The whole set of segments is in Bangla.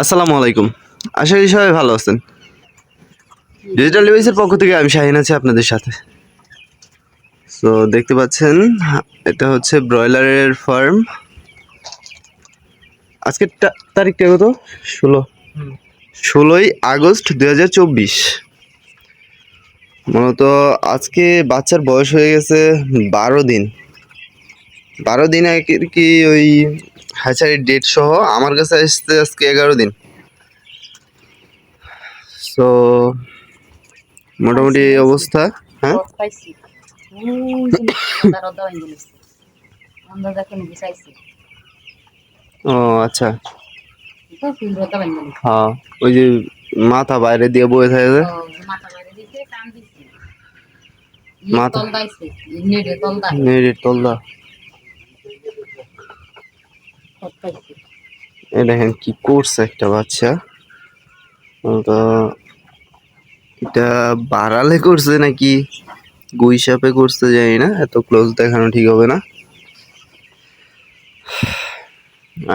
আসসালামু আলাইকুম। আশা করি সবাই ভালো আছেন। ডিজিটাল ডিভাইসের পক্ষ থেকে আমি শাহিন আছি আপনাদের সাথে। তো দেখতে পাচ্ছেন, এটা হচ্ছে ব্রয়লারের ফার্ম আজকের তারিখটা কত? ষোলো। ষোলোই আগস্ট দুই হাজার চব্বিশ। মূলত আজকে বাচ্চার বয়স হয়ে গেছে বারো দিন। বারো দিন কি ওই হ্যাচারির ডেট সহ আমার কাছে আসছে আজকে এগারো দিন। তো মোটামুটি অবস্থা হ্যাঁ? ও আচ্ছা। হয়ে ওই যে মাথা বাইরে দিয়ে বয়ে থাকে। মাথা নেড়ে তল এই দেখেন কি করছে একটা বাচ্চা। তো এটা বাড়ালে করছে নাকি? গুই সাপে করছে জানি না, এত ক্লোজ দেখানো ঠিক হবে না।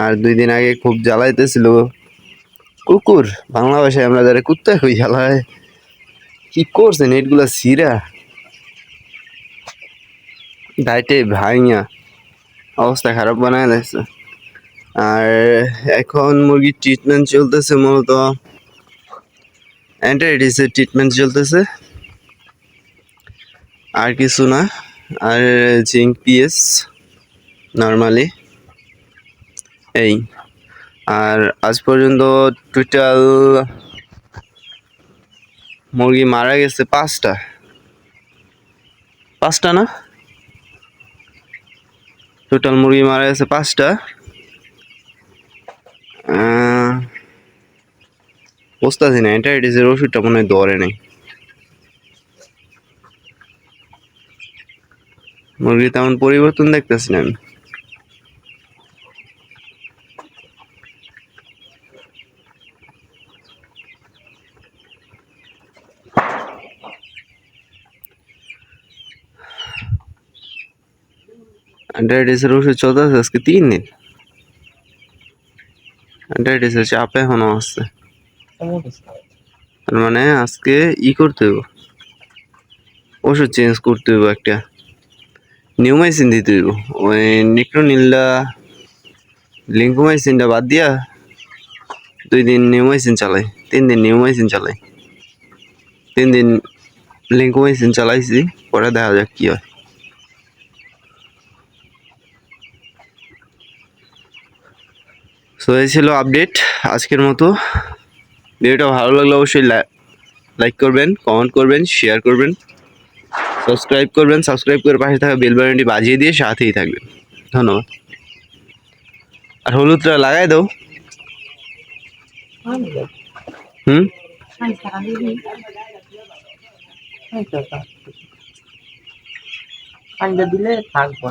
আর দুই দিন আগে খুব জ্বালাইতেছিল কুকুর, বাংলা ভাষায় আমরা যারা কুত্তা কই জ্বালায়, কি করছে নেটগুলা সিরা ডাইটে ভাইয়া অবস্থা খারাপ বানায় লাগছে আর এখন মুরগির ট্রিটমেন্ট চলতেছে মূলত অ্যান্টাইটিসের ট্রিটমেন্ট চলতেছে। আর কিছু না, আর জিঙ্ক পিএস নর্মালি এই। আর আজ পর্যন্ত টোটাল মুরগি মারা গেছে পাঁচটা। পাঁচটা না? টোটাল মুরগি মারা গেছে পাঁচটা। বুঝতেছি না অ্যান্টাইটিসের ওষুধটা মনে হয় দরে নেই। মুরগি তেমন পরিবর্তন দেখতেছি না আমি। অ্যান্টাইটিসের ওষুধ চলতেছে আজকে তিন দিন। অ্যান্টাইটিসের চাপ এখনও আছে। তার মানে আজকে ই করতে হইব। ওষুধ চেঞ্জ করতে হইব একটা। নিউমাইসিন দিতে হইব। ওই নিক্রোনিলটা লিঙ্কোমাইসিনটা বাদ দিয়া দুই দিন নিউমাইসিন চালাই। তিন দিন নিউমাইসিন চালাই। তিন দিন লিঙ্কোমাইসিন চালাইছি পরে দেখা যাক কি হয়। সো এই ছিল আপডেট আজকের মতো। ভিডিওটা ভালো লাগলে অবশ্যই লাইক করবেন কমেন্ট করবেন শেয়ার করবেন সাবস্ক্রাইব করবেন সাবস্ক্রাইব করে পাশে থাকা বেল বাটনটি বাজিয়ে দিয়ে সাথেই থাকবেন। ধন্যবাদ। আর হলুদটা লাগাই দাও। হুম? খাইতে দিলে থাকব